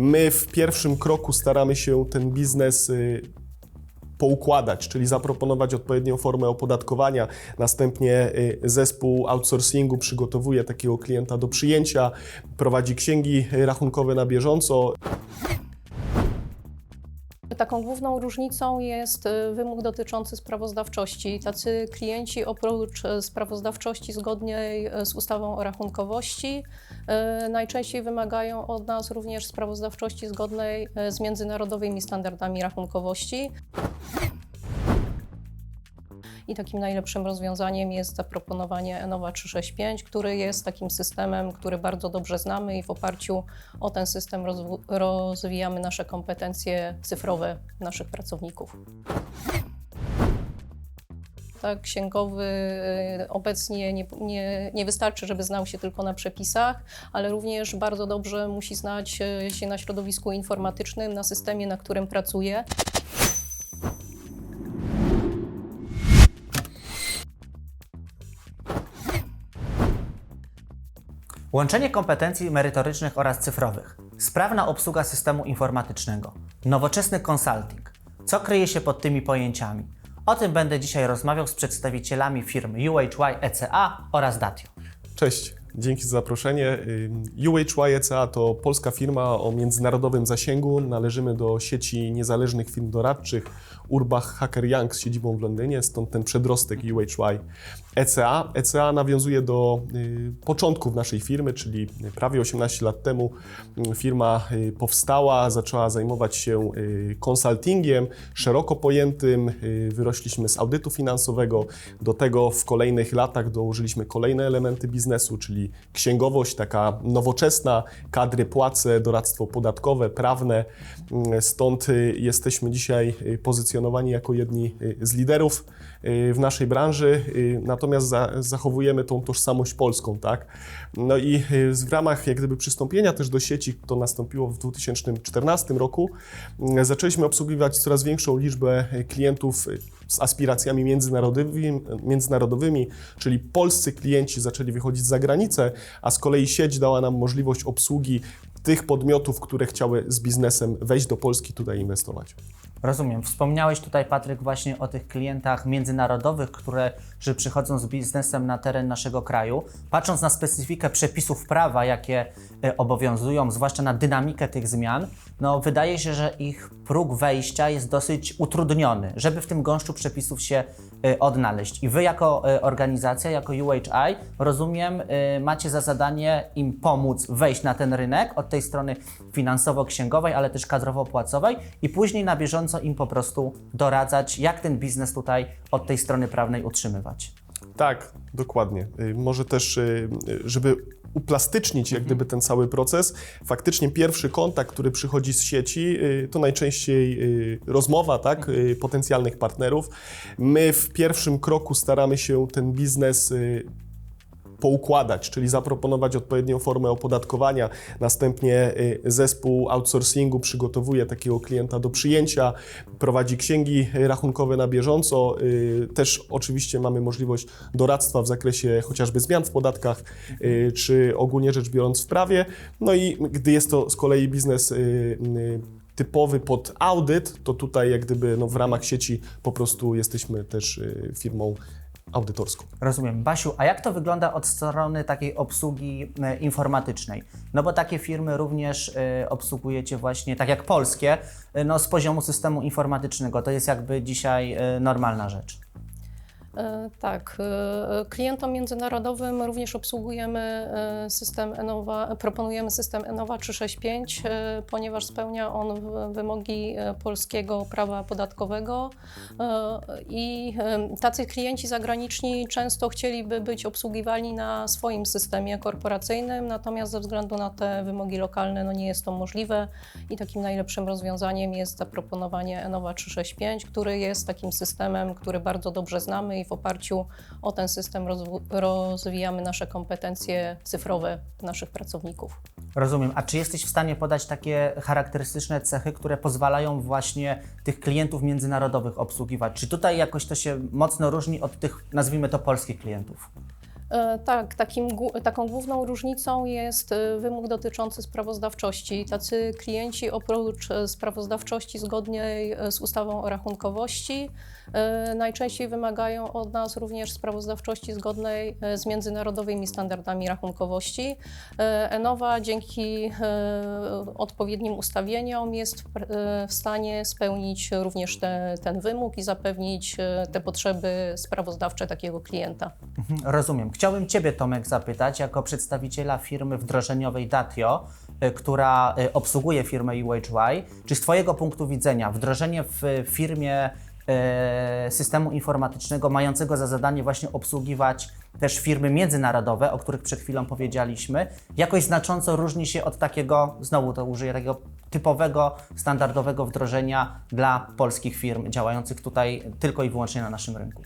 My w pierwszym kroku staramy się ten biznes y, poukładać, czyli zaproponować odpowiednią formę opodatkowania. Następnie y, zespół outsourcingu przygotowuje takiego klienta do przyjęcia, prowadzi księgi rachunkowe na bieżąco. Taką główną różnicą jest y, wymóg dotyczący sprawozdawczości. Tacy klienci oprócz y, sprawozdawczości zgodnej y, z ustawą o rachunkowości najczęściej wymagają od nas również sprawozdawczości zgodnej z międzynarodowymi standardami rachunkowości. I takim najlepszym rozwiązaniem jest zaproponowanie Enova 365, który jest takim systemem, który bardzo dobrze znamy i w oparciu o ten system rozwijamy nasze kompetencje cyfrowe naszych pracowników. Tak, księgowy y, obecnie nie, nie, nie wystarczy, żeby znał się tylko na przepisach, ale również bardzo dobrze musi znać y, się na środowisku informatycznym, na systemie, na którym pracuje. Łączenie kompetencji merytorycznych oraz cyfrowych, sprawna obsługa systemu informatycznego, nowoczesny consulting. Co kryje się pod tymi pojęciami? O tym będę dzisiaj rozmawiał z przedstawicielami firm UHY ECA oraz Datio. Cześć, dzięki za zaproszenie. UHY ECA to polska firma o międzynarodowym zasięgu. Należymy do sieci niezależnych firm doradczych Urbach Hacker Young z siedzibą w Londynie, stąd ten przedrostek UHY ECA. ECA nawiązuje do y, początków naszej firmy, czyli prawie 18 lat temu y, firma y, powstała, zaczęła zajmować się konsultingiem szeroko pojętym. Wyrośliśmy z audytu finansowego. Do tego w kolejnych latach dołożyliśmy kolejne elementy biznesu, czyli księgowość taka nowoczesna, kadry, płace, doradztwo podatkowe, prawne. Stąd jesteśmy dzisiaj y, pozycjonowani jako jedni y, z liderów y, w naszej branży, y, natomiast za, zachowujemy tą tożsamość polską, tak? No i w ramach jak gdyby przystąpienia też do sieci, to nastąpiło w 2014 roku, zaczęliśmy obsługiwać coraz większą liczbę klientów z aspiracjami międzynarodowymi, międzynarodowymi, czyli polscy klienci zaczęli wychodzić za granicę, a z kolei sieć dała nam możliwość obsługi tych podmiotów, które chciały z biznesem wejść do Polski, tutaj inwestować. Rozumiem. Wspomniałeś tutaj, Patryk, właśnie o tych klientach międzynarodowych, które przychodzą z biznesem na teren naszego kraju. Patrząc na specyfikę przepisów prawa, jakie e, obowiązują, zwłaszcza na dynamikę tych zmian, no wydaje się, że ich próg wejścia jest dosyć utrudniony, żeby w tym gąszczu przepisów się e, odnaleźć. I wy jako e, organizacja, jako UHI, rozumiem, macie za zadanie im pomóc wejść na ten rynek od tej strony finansowo-księgowej, ale też kadrowo-płacowej i później na bieżąco im po prostu doradzać, jak ten biznes tutaj od tej strony prawnej utrzymywać. Tak, dokładnie. Y, Może też, y, y, żeby uplastycznić jak gdyby ten cały proces, faktycznie pierwszy kontakt, który przychodzi z sieci, to najczęściej rozmowa tak, potencjalnych partnerów. My w pierwszym kroku staramy się ten biznes poukładać, czyli zaproponować odpowiednią formę opodatkowania. Następnie y, zespół outsourcingu przygotowuje takiego klienta do przyjęcia, prowadzi księgi rachunkowe na bieżąco. Y, Też oczywiście mamy możliwość doradztwa w zakresie chociażby zmian w podatkach, y, czy ogólnie rzecz biorąc w prawie. No i gdy jest to z kolei biznes typowy pod audyt, to tutaj jak gdyby no, w ramach sieci po prostu jesteśmy też firmą audytorską. Rozumiem. Basiu, a jak to wygląda od strony takiej obsługi e, informatycznej? No bo takie firmy również e, obsługujecie właśnie, tak jak polskie, e, no z poziomu systemu informatycznego. To jest jakby dzisiaj normalna rzecz. E, Tak, e, klientom międzynarodowym również obsługujemy e, system Enova, proponujemy system Enova 365, e, ponieważ spełnia on wymogi polskiego prawa podatkowego. I tacy klienci zagraniczni często chcieliby być obsługiwani na swoim systemie korporacyjnym, natomiast ze względu na te wymogi lokalne no nie jest to możliwe i takim najlepszym rozwiązaniem jest zaproponowanie Enova 365, który jest takim systemem, który bardzo dobrze znamy i w oparciu o ten system rozwijamy nasze kompetencje cyfrowe naszych pracowników. Rozumiem. A czy jesteś w stanie podać takie charakterystyczne cechy, które pozwalają właśnie tych klientów międzynarodowych obsługiwać? Czy tutaj jakoś to się mocno różni od tych, nazwijmy to, polskich klientów? E, Tak, takim, taką główną różnicą jest e, wymóg dotyczący sprawozdawczości. Tacy klienci oprócz e, sprawozdawczości zgodnej z ustawą o rachunkowości najczęściej wymagają od nas również sprawozdawczości zgodnej z międzynarodowymi standardami rachunkowości. Enowa dzięki odpowiednim ustawieniom jest w stanie spełnić również te, ten wymóg i zapewnić te potrzeby sprawozdawcze takiego klienta. Mhm, Rozumiem. Chciałbym Ciebie, Tomek, zapytać, jako przedstawiciela firmy wdrożeniowej Datio, y, która y, obsługuje firmę UHY, czy z Twojego punktu widzenia wdrożenie w firmie y, systemu informatycznego mającego za zadanie właśnie obsługiwać też firmy międzynarodowe, o których przed chwilą powiedzieliśmy, jakoś znacząco różni się od takiego, znowu to użyję takiego typowego, standardowego wdrożenia dla polskich firm działających tutaj tylko i wyłącznie na naszym rynku.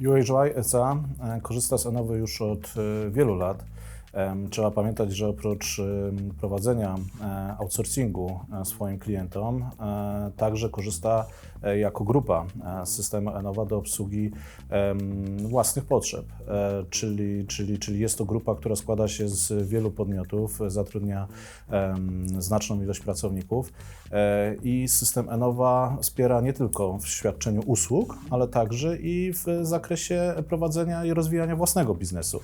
UHY ECA e, korzysta z Enowy już od e, wielu lat. Em, Trzeba pamiętać, że oprócz prowadzenia e, outsourcingu e, swoim klientom, e, także korzysta e, jako grupa e, systemu Enowa do obsługi własnych potrzeb. E, Czyli, czyli, czyli jest to grupa, która składa się z wielu podmiotów, e, zatrudnia znaczną ilość pracowników e, i system Enowa wspiera nie tylko w świadczeniu usług, ale także i w zakresie prowadzenia i rozwijania własnego biznesu.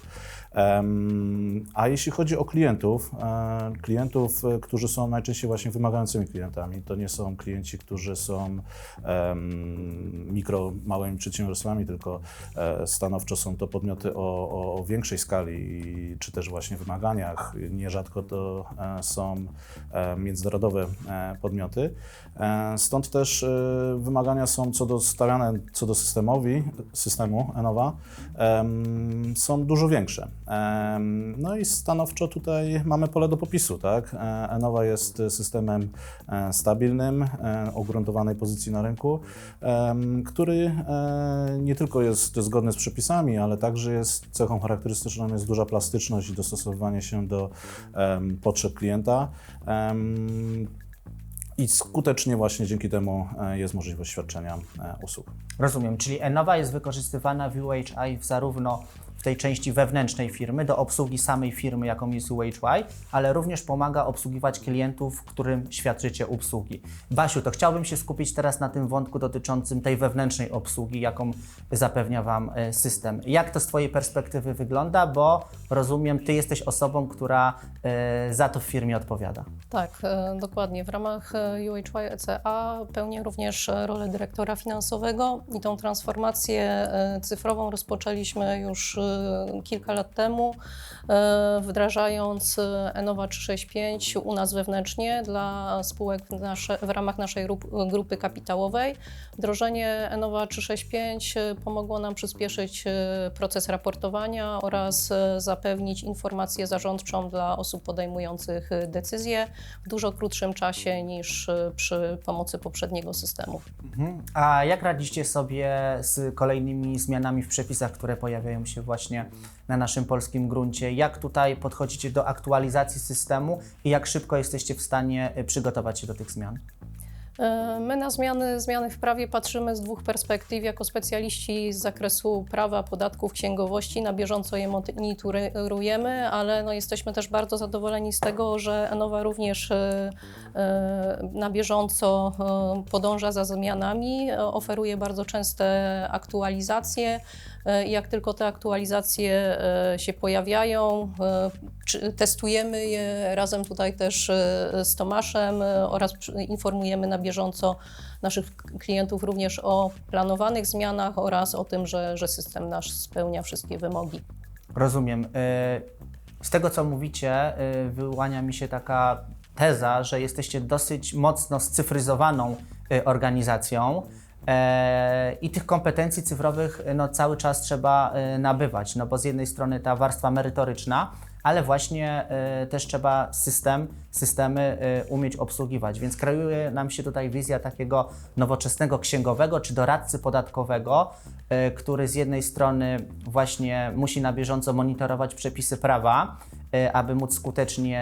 A jeśli chodzi o klientów, e, klientów, e, którzy są najczęściej właśnie wymagającymi klientami, to nie są klienci, którzy są mikro, małymi przedsiębiorstwami, tylko e, stanowczo są to podmioty o, o, większej skali, czy też właśnie wymaganiach. Nierzadko to e, są e, międzynarodowe podmioty. Stąd też wymagania są co do stawiane co do systemowi, systemu Enowa, są dużo większe. No i stanowczo tutaj mamy pole do popisu, tak? Enowa jest systemem stabilnym, o ugruntowanej pozycji na rynku, em, który e, nie tylko jest zgodny z przepisami, ale także jest cechą charakterystyczną jest duża plastyczność i dostosowywanie się do potrzeb klienta. I skutecznie właśnie dzięki temu e, jest możliwość świadczenia e, usług. Rozumiem, czyli Enowa jest wykorzystywana w UHI zarówno tej części wewnętrznej firmy do obsługi samej firmy, jaką jest UHY, ale również pomaga obsługiwać klientów, którym świadczycie usługi. Basiu, to chciałbym się skupić teraz na tym wątku dotyczącym tej wewnętrznej obsługi, jaką zapewnia Wam e, system. Jak to z Twojej perspektywy wygląda, bo rozumiem, Ty jesteś osobą, która e, za to w firmie odpowiada. Tak, e, dokładnie. W ramach UHY ECA pełnię również rolę dyrektora finansowego i tą transformację cyfrową rozpoczęliśmy już kilka lat temu, e, wdrażając Enowa 365 u nas wewnętrznie dla spółek nasze, w ramach naszej grup- grupy kapitałowej. Wdrożenie Enowa 365 e, pomogło nam przyspieszyć proces raportowania oraz zapewnić informację zarządczą dla osób podejmujących decyzje w dużo krótszym czasie niż przy pomocy poprzedniego systemu. Mhm. A jak radzicie sobie z kolejnymi zmianami w przepisach, które pojawiają się właśnie na naszym polskim gruncie? Jak tutaj podchodzicie do aktualizacji systemu i jak szybko jesteście w stanie y, przygotować się do tych zmian? E, My na zmiany, zmiany w prawie patrzymy z dwóch perspektyw. Jako specjaliści z zakresu prawa, podatków, księgowości na bieżąco je monitorujemy, ale no jesteśmy też bardzo zadowoleni z tego, że Enowa również e, e, na bieżąco podąża za zmianami, oferuje bardzo częste aktualizacje. Jak tylko te aktualizacje się pojawiają, testujemy je razem tutaj też z Tomaszem oraz informujemy na bieżąco naszych klientów również o planowanych zmianach oraz o tym, że, że system nasz spełnia wszystkie wymogi. Rozumiem. Y, Z tego, co mówicie, y, wyłania mi się taka teza, że jesteście dosyć mocno scyfryzowaną y, organizacją. E, I tych kompetencji cyfrowych y, no, cały czas trzeba y, nabywać, no bo z jednej strony ta warstwa merytoryczna, ale właśnie też trzeba system, systemy umieć obsługiwać. Więc kreuje nam się tutaj wizja takiego nowoczesnego księgowego czy doradcy podatkowego, który z jednej strony właśnie musi na bieżąco monitorować przepisy prawa, aby móc skutecznie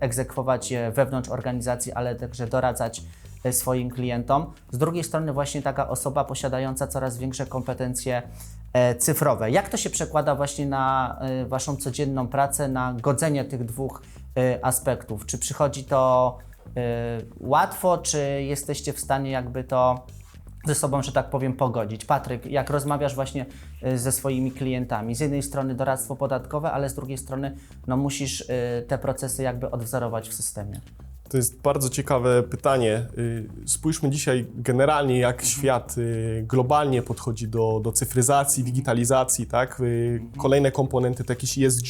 egzekwować je wewnątrz organizacji, ale także doradzać swoim klientom. Z drugiej strony właśnie taka osoba posiadająca coraz większe kompetencje e, cyfrowe. Jak to się przekłada właśnie na e, Waszą codzienną pracę, na godzenie tych dwóch e, aspektów? Czy przychodzi to e, łatwo, czy jesteście w stanie jakby to ze sobą, że tak powiem, pogodzić. Patryk, jak rozmawiasz właśnie ze swoimi klientami, z jednej strony doradztwo podatkowe, ale z drugiej strony no, musisz te procesy jakby odwzorować w systemie. To jest bardzo ciekawe pytanie. Y, Spójrzmy dzisiaj generalnie, jak świat y, globalnie podchodzi do, do cyfryzacji, digitalizacji, tak? Y, Kolejne komponenty, to jakieś ESG,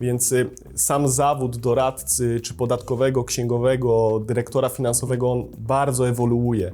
więc sam zawód doradcy, czy podatkowego, księgowego, dyrektora finansowego, on bardzo ewoluuje.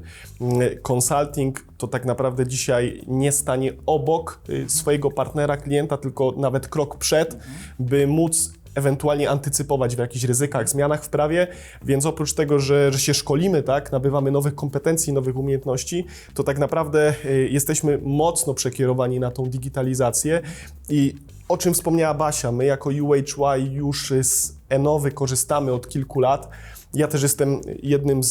Consulting to tak naprawdę dzisiaj nie stanie obok swojego partnera, klienta, tylko nawet krok przed, by móc ewentualnie antycypować w jakichś ryzykach, zmianach w prawie, więc oprócz tego, że, że się szkolimy, tak, nabywamy nowych kompetencji, nowych umiejętności, to tak naprawdę y, jesteśmy mocno przekierowani na tą digitalizację i o czym wspomniała Basia, my jako UHY już z Enowy korzystamy od kilku lat. Ja też jestem jednym z,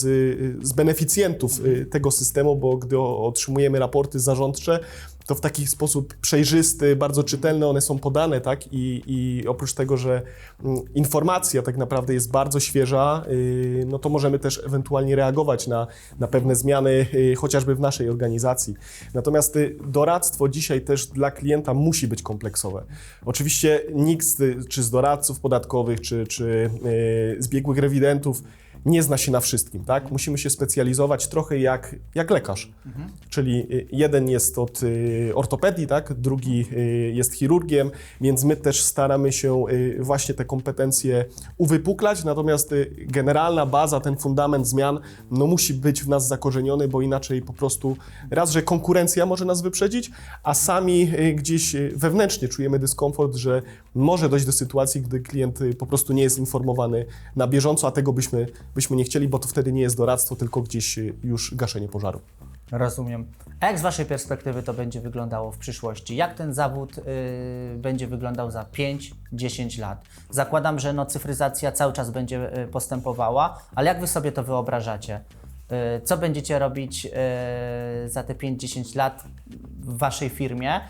z beneficjentów y, tego systemu, bo gdy otrzymujemy raporty zarządcze, to w taki sposób przejrzysty, bardzo czytelny one są podane, tak? I, i oprócz tego, że mm, informacja tak naprawdę jest bardzo świeża, y, no to możemy też ewentualnie reagować na, na pewne zmiany, y, chociażby w naszej organizacji. Natomiast y, doradztwo dzisiaj też dla klienta musi być kompleksowe. Oczywiście nikt, z, czy z doradców podatkowych, czy, czy z biegłych rewidentów, nie zna się na wszystkim, tak? Musimy się specjalizować trochę jak, jak lekarz. Czyli y, jeden jest od y, ortopedii, tak? drugi y, jest chirurgiem, więc my też staramy się właśnie te kompetencje uwypuklać, natomiast generalna baza, ten fundament zmian, no musi być w nas zakorzeniony, bo inaczej po prostu raz, że konkurencja może nas wyprzedzić, a sami gdzieś wewnętrznie czujemy dyskomfort, że może dojść do sytuacji, gdy klient y, po prostu nie jest informowany na bieżąco, a tego byśmy, byśmy nie chcieli, bo to wtedy nie jest doradztwo, tylko gdzieś y, już gaszenie pożaru. Rozumiem. A jak z Waszej perspektywy to będzie wyglądało w przyszłości? Jak ten zawód y, będzie wyglądał za 5-10 lat? Zakładam, że no, cyfryzacja cały czas będzie postępowała, ale jak Wy sobie to wyobrażacie? Co będziecie robić za te 5-10 lat w Waszej firmie,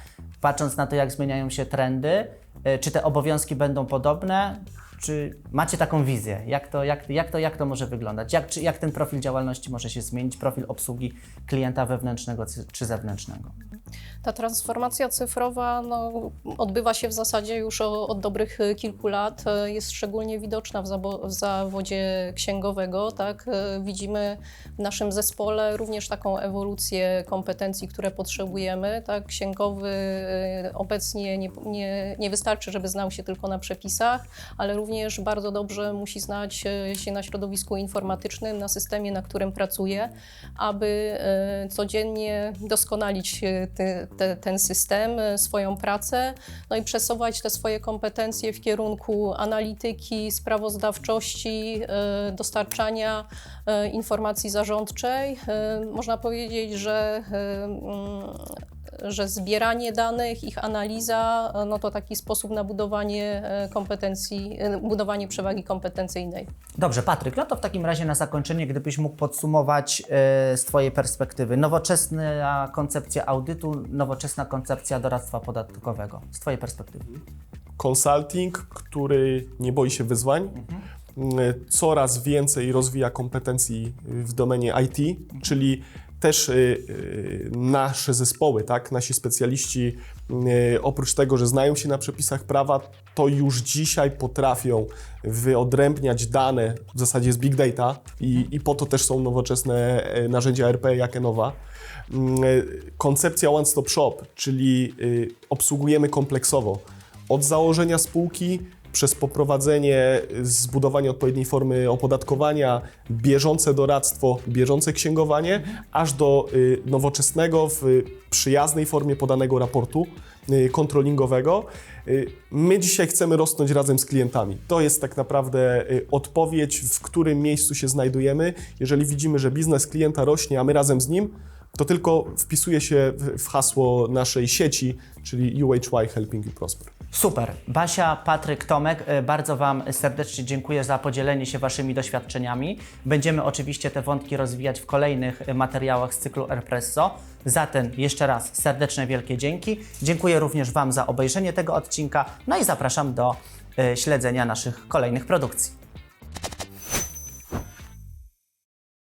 patrząc na to, jak zmieniają się trendy? Y, czy te obowiązki będą podobne? Czy macie taką wizję? Jak to, jak, jak to, jak to może wyglądać? Jak, czy, jak ten profil działalności może się zmienić? Profil obsługi klienta wewnętrznego czy zewnętrznego? Ta transformacja cyfrowa no, odbywa się w zasadzie już o, od dobrych e, kilku lat. E, Jest szczególnie widoczna w, w zawodzie księgowego. Tak? E, Widzimy w naszym zespole również taką ewolucję kompetencji, które potrzebujemy. Tak? Księgowy obecnie nie, nie, nie wystarczy, żeby znał się tylko na przepisach, ale również bardzo dobrze musi znać się na środowisku informatycznym, na systemie, na którym pracuje, aby codziennie doskonalić te, ten system, e, swoją pracę, no i przesuwać te swoje kompetencje w kierunku analityki, sprawozdawczości, e, dostarczania e, informacji zarządczej. Można powiedzieć, że mm, że zbieranie danych, ich analiza, e, no to taki sposób na budowanie e, kompetencji, e, budowanie przewagi kompetencyjnej. Dobrze, Patryk, no to w takim razie na zakończenie, gdybyś mógł podsumować z Twojej perspektywy nowoczesna koncepcja audytu, nowoczesna koncepcja doradztwa podatkowego. Z Twojej perspektywy. Consulting, który nie boi się wyzwań, y, coraz więcej rozwija kompetencji w domenie IT, czyli też y, y, nasze zespoły, tak, nasi specjaliści, y, oprócz tego, że znają się na przepisach prawa, to już dzisiaj potrafią wyodrębniać dane, w zasadzie z big data i, i po to też są nowoczesne e, narzędzia RP jak Enowa. Mm, e, Koncepcja One Stop Shop, czyli obsługujemy kompleksowo od założenia spółki przez poprowadzenie, zbudowanie odpowiedniej formy opodatkowania, bieżące doradztwo, bieżące księgowanie, aż do y, nowoczesnego w przyjaznej formie podanego raportu y, kontrolingowego. Y, My dzisiaj chcemy rosnąć razem z klientami. To jest tak naprawdę odpowiedź, w którym miejscu się znajdujemy. Jeżeli widzimy, że biznes klienta rośnie, a my razem z nim, to tylko wpisuje się w hasło naszej sieci, czyli UHY Helping You Prosper. Super. Basia, Patryk, Tomek, e, bardzo Wam serdecznie dziękuję za podzielenie się Waszymi doświadczeniami. Będziemy oczywiście te wątki rozwijać w kolejnych e, materiałach z cyklu Airpresso. Zatem jeszcze raz serdeczne wielkie dzięki. Dziękuję również Wam za obejrzenie tego odcinka, no i zapraszam do e, śledzenia naszych kolejnych produkcji.